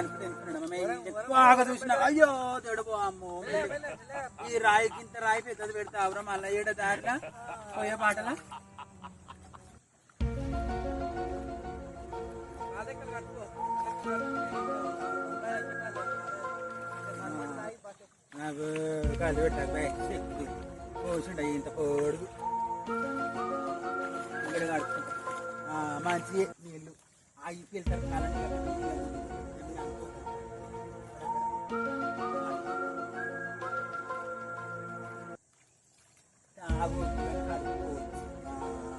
ఎక్కువ ఆగ చూసిన. అయ్యో తెడుపు అమ్మో ఈ రాయి కింద రాయి పెద్దది పెడతావురా మళ్ళీ ఏడ దాకా? పోయే పాటలా? నాకు కాలు పెట్టాక పోసిండ ఇంత పొడుగు. ఇక్కడ కడుపుకుంటా మంచి నీళ్ళు. అవి ఫిల్టర్ కాలండి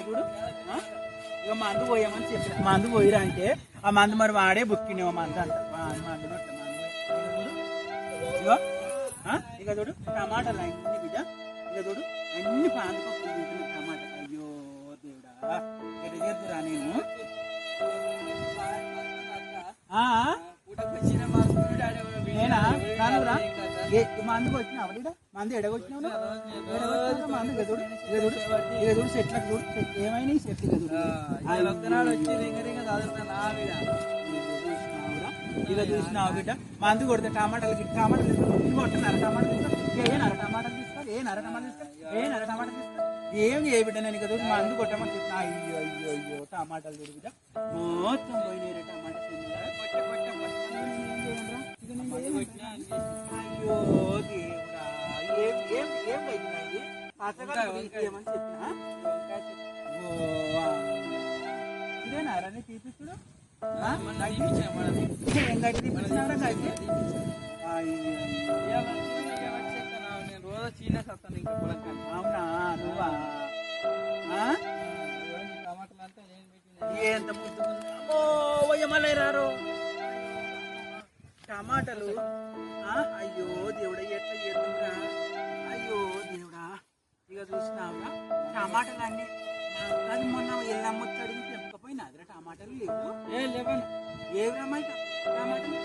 చూడు ఆ? ఇక మందు పోయామని చెప్పిన. మందు పోయిరా అంటే ఆ మందు మరి వాడే బుక్కినేమో మందు అంట. మందు ఇగో ఇక చూడు టమాటాలు అన్ని బిడ్డ. ఇక చూడు అన్ని పాదుకో ఏ మందుకు వచ్చినావు మందు ఎడగొచ్చినావు మందు? చూడు ఇక చూడు చెట్లకు చూడు ఏమైనా ఈ చెట్లు చూడు ఇక చూసినావు బిడ్డ. మందు కొడితే టమాటాలు టమాటాలు తీసుకొని కొట్టున్నారు టమాటాలు తీసుకో ఏనారా టమాటాలు తీసుకో ఏనారా టమాటాలు తీసుకో ఏనారా టమాటాలు తీసుకో ఏం చేయ బిడ్డ నేను చూసి మందు కొట్టమని చెప్పిన? అయ్యో అయ్యో అయ్యో టమాటాలు చూడు బిడ్డ. మొత్తం పోయినాయి టమాటా అయ్యో దేవుడా ఏం ఏం ఏం అయినాయి పచ్చగా ఏమని చెప్పినా? ఓ ఇదేనారా నీ తీపిస్తుడు ఏం గడ్డి తీపిస్తున్నారా గడ్డి అయ్యో అవునా? నువ్వా? ఎంత ముద్దు వయ్యమలై రారు. టమాటాలు? అయ్యో దేవుడా ఎట్లా చేద్దాంరా అయ్యో దేవుడా ఇక చూసినావురా టమాటాలు అన్ని అది మొన్న ఎల్లమ్మ వచ్చి అడిగి తెప్పకపోయినా అదిరా టమాటాలు లేవు. ఏవిరమ్మాయి టమాటాలు?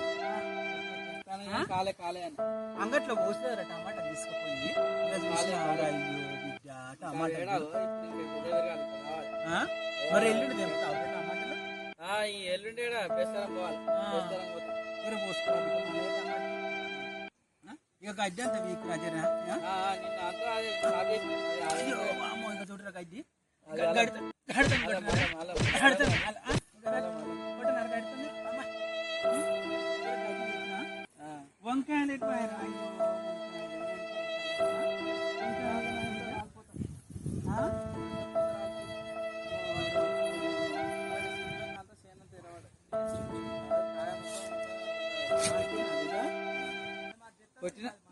ఆ? కాలే కాలే అని అంగట్లో పోస్తారా టమాటా తీసుకుపోయి. టమాటాలు ఆ? మరి ఎల్లుండి టమాటాలు? ఎల్లుండేడా బెస్తరం పోవాలి. పోసుకోవాలి ఇక మళ్ళీ టమాటాలు. ఆ? ఇక గడ్డి అంత వీక్ రాజరా ఆ, ఆ, నిన్న అంతా అది సాగు But you know.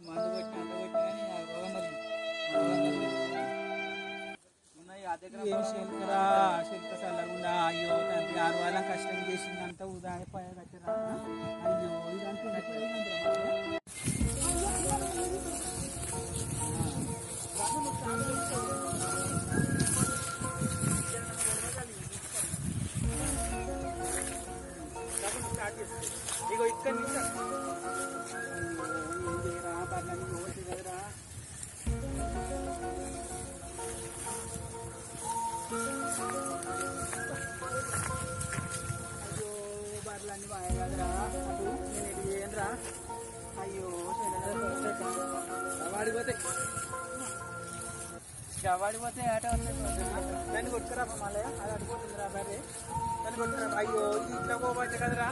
వాడి పోతే ఆట దాన్ని కొట్టుకురా మళ్ళీ అది అడుగుతుందిరా మరి దాన్ని కొట్టుకురా. అయ్యో ఇది ఇట్లా పోవచ్చు కదరా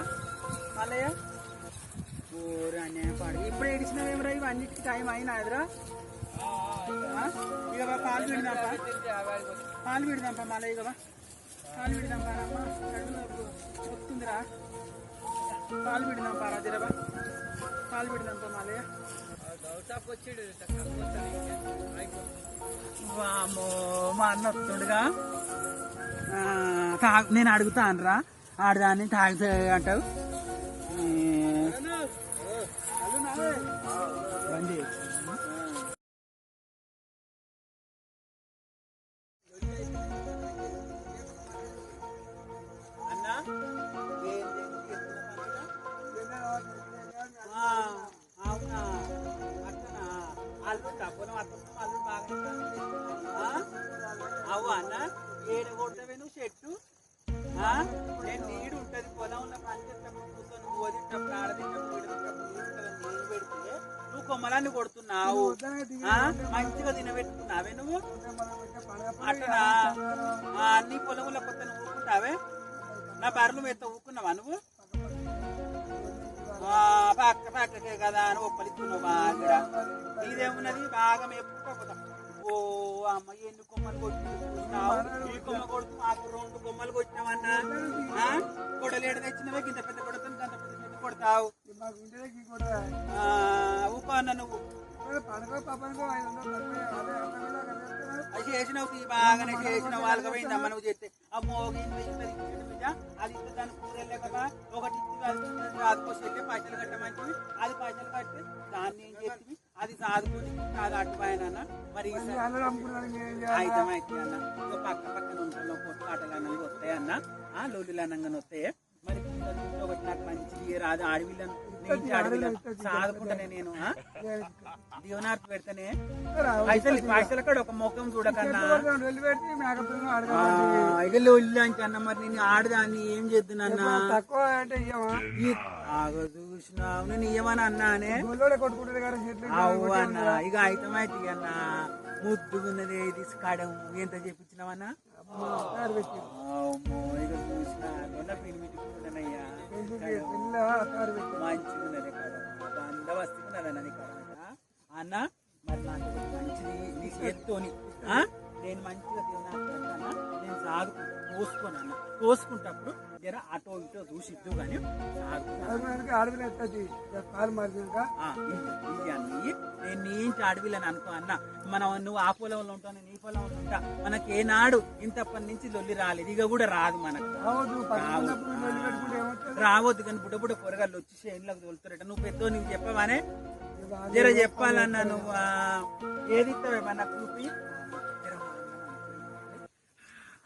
మళ్ళీ ఓరే అన్యాయం పాడు. ఇప్పుడు ఏడిచినావేమరా ఇవి అన్నిటికీ టైం అయినా ఎదురా ఇక పాలు విడదాంపా పాలు విడదాంపా మళ్ళీ ఇక పాలు కాలు పెడదాం పారమ్మ వస్తుందిరా పాలు పెడదాం పారా పాలు కాలు పెడదాం పా వామో మా అన్న వస్తుండగా. నేను అడుగుతాను రా ఆడదాన్ని తాగుతా అంటావు. బాగా అవు అన్న? ఏడ కొడతావే నువ్వు చెట్టు? ఆ? నేను నీడు ఉంటది పొలంలో పని కూర్చొని నువ్వు వదిలినప్పుడు ఆడదిన్నప్పుడు పెడితే నువ్వు కొమ్మలాన్ని కొడుతున్నావు. మంచిగా తినబెట్టుకున్నావే నువ్వు? అట్లా అన్ని నీ పొలంలో కొత్త నువ్వు ఊరుకుంటావే? నా బర్రెలు మీద ఊరుకున్నావా నువ్వు? పక్క పక్కకే కదా అని ఒప్పలిస్తున్నావు బాగా నీదేమున్నది బాగా మేపుకుంటా ఓ అమ్మ ఎన్ని కొమ్మలు కొట్టుకున్నావు ఈ కొమ్మ కొడుతు మాకు రెండు కొమ్మలు కొట్టినావన్నా? కొడలేడు తెచ్చినవే? గింత పెద్ద కొడతాను గంత పెద్ద పెద్ద కొడతావు? ఊపా అన్న నువ్వు. అది చేసినావు తీ, బాగానే చేసిన వాళ్ళకి పోయిందమ్మ నువ్వు చెప్తే అమ్మో ఇంత ఇంత అది ఇంత దాని కూర లేక ఒకటి ఇచ్చి అది రాదుకోసి వెళ్ళి పైసలు కట్టమంటివి? అది పైసలు కట్టి దాన్ని ఏం చేస్తుంది అది సాదుకొని అది అట్టుపోయానన్న మరి అయితే అన్న. పక్క పక్కన ఉంటాను కొట్లాటలు అన్నవి వస్తాయి అన్న. ఆ లోలులు అనంగానే వస్తాయి మరి ఒకటి నాకు మంచి రాదు. అడవిలను అడవిలను సాదుకుంటానే నేను? దీవనార్పు పెడితేనే పైసలు పైసలు కూడా ఒక ముఖం చూడకన్నా. అంటే అన్న మరి నేను ఆడదాన్ని ఏం చేద్దునన్నా తక్కువ అంటే చూసినావు నేను ఇయ్యమని అన్నానే గొల్లోడే కొట్టుకుంటారు కానీ చెట్లు అవ్వ అన్న ఇక అయితమైతే అన్న. ముద్దుగున్నది ఎంత ఇక చూసిన పిలిమిట్టుకున్నానయ్యా పిల్ల తాడు పెట్టి. మంచిగా ఉన్నది కాడ బందవస్తుగా ఉన్నదన్న నీ కాడ అన్న మరి నాకు మంచిది నీ చేత్తోని ఆ? నేను మంచిగా దేవుని నేను సాగు కోసుకోను అన్న. కోసుకుంటప్పుడు జర అటో ఇటో చూసి ఇద్దు కానీ ఇది అన్ని. నేను నీ ఇంటి అడవిలని అనుకో అన్న. మనం నువ్వు ఆ పొలంలో ఉంటావు ఈ పొలంలో ఉంటా. మనకి ఏనాడు ఇంతప్పటి నుంచి లొల్లి రాలేదు. ఇక కూడా రాదు మనకు. రావద్దు. కానీ బుడ్డ బుడ్డ కూరగాయలు వచ్చి చేనులకు తోలుతారట. నువ్వు పెద్ద నీకు చెప్పవానే? జర చెప్పాలన్నా నువ్వు ఏది ఇస్తావే మనకు చూపి?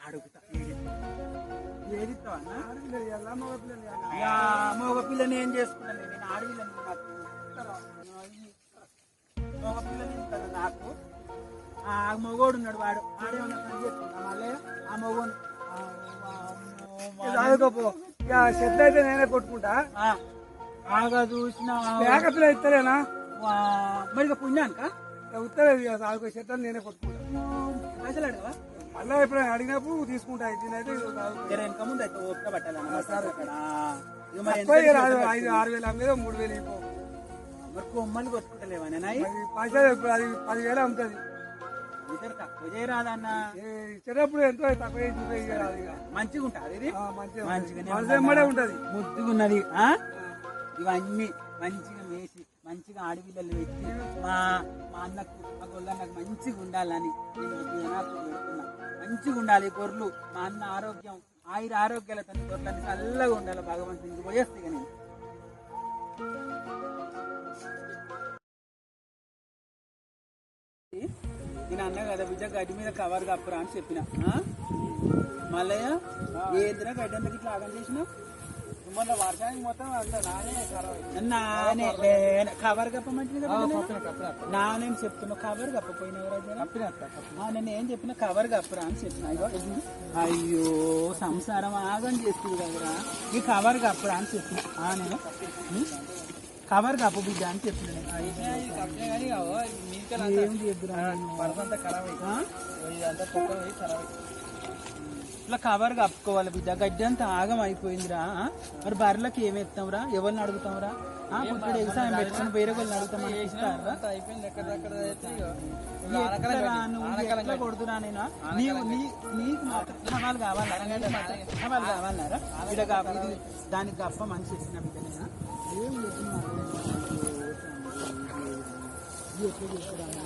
అడుగుతా. ఏది ఇస్తావు? ఏది ఇస్తావా అన్న? ఆడపిల్లలు ఇవ్వాలా, మగ పిల్లని ఏం చేసుకుంటాను? నేను ఆడపిల్లని నాకు? మగ పిల్లని ఇస్తాను నాకు? ఆ మగోడు ఉన్నాడు వాడు. ఆడేమన్నా పని చేస్తున్నా మళ్ళీ ఆ మగోడు. చెత్త అయితే నేనే కొట్టుకుంటా. ఆగా చూసిన మేక పిల్ల ఇక పుణ్యానిక? ఇక ఆడుకో చెత్తలు నేనే కొట్టుకుంటా. పైసలు అడగవా మళ్ళీ ఎప్పుడైనా అడిగినప్పుడు తీసుకుంటా జర వెనక ముందు అయితే ఓపిక సరే. అక్కడ. ఐదు ఆరు వేలు అమ్మేదో మూడు వేలు మరి కొట్టుకుంటలేవా పైసలు ఇప్పుడు అది పదివేలు అమ్ముతుంది. ఇద్దరు తక్కువ చేయరాదన్న. ఇచ్చేటప్పుడు ఎంతో తక్కువ మంచిగా ఉంటుంది మంచిగా ఉంటది. ఆ? ఇవన్నీ మంచిగా మేసి మంచిగా ఆడపిల్లలు పెట్టి మా మా అన్నకు మా గొల్లన్నకు మంచిగా ఉండాలని నేను పెడుతున్నా మంచిగా ఉండాలి గొర్రెలు. మా అన్న ఆరోగ్యం ఆయుర ఆరోగ్యాలతో గొర్రెలన్నీ చల్లగా ఉండాలి భగవంతునికి పోయేస్తే నేను. నేను అన్నా కదా బిడ్డ గడ్డి మీద కవర్ కప్పురా అని చెప్పిన? మల్లయ్య ఏందిరా గడ్డి అంతా ఇట్లా ఆగం చేసినావు? మొన్న వర్షానికి మొత్తం అంతా నానే కవర్ నేను చెప్తున్నా కవర్ కప్పపోయిన కప్పిన. నేను ఏం చెప్పిన కవర్ కప్పరా అని చెప్పిన. అయ్యో సంసారం ఆగం చేస్తుంది కదరా. ఈ కవర్ కప్పరా అని చెప్పిన. నేను? కవర్ కప్పు బిడ్డ అని చెప్పిన ఏం చేద్దురా ఇట్లా కవర్ కప్పుకోవాలి బిడ్డ. గడ్డి అంతా ఆగం అయిపోయిందిరా? మరి బర్రెలకి ఏమి ఎత్తాంరా? ఎవరిని అడుగుతాంరా? ఆ, పుట్టుడు ఎగ్జామ్ పెట్టుకుని వేరే వాళ్ళని అడుగుతామని ఎట్లా కొడుతురా నేను? నీవు నీకు మాత్రం సవాలు కావాలా? నీకు మాత్రం సవాలు కావాలరా బిడ్డ కావాలి ఇది దానికి గప్ప మంచి చెప్పిన బిడ్డ నేను. ఏం ఎట్లా చేస్తున్నా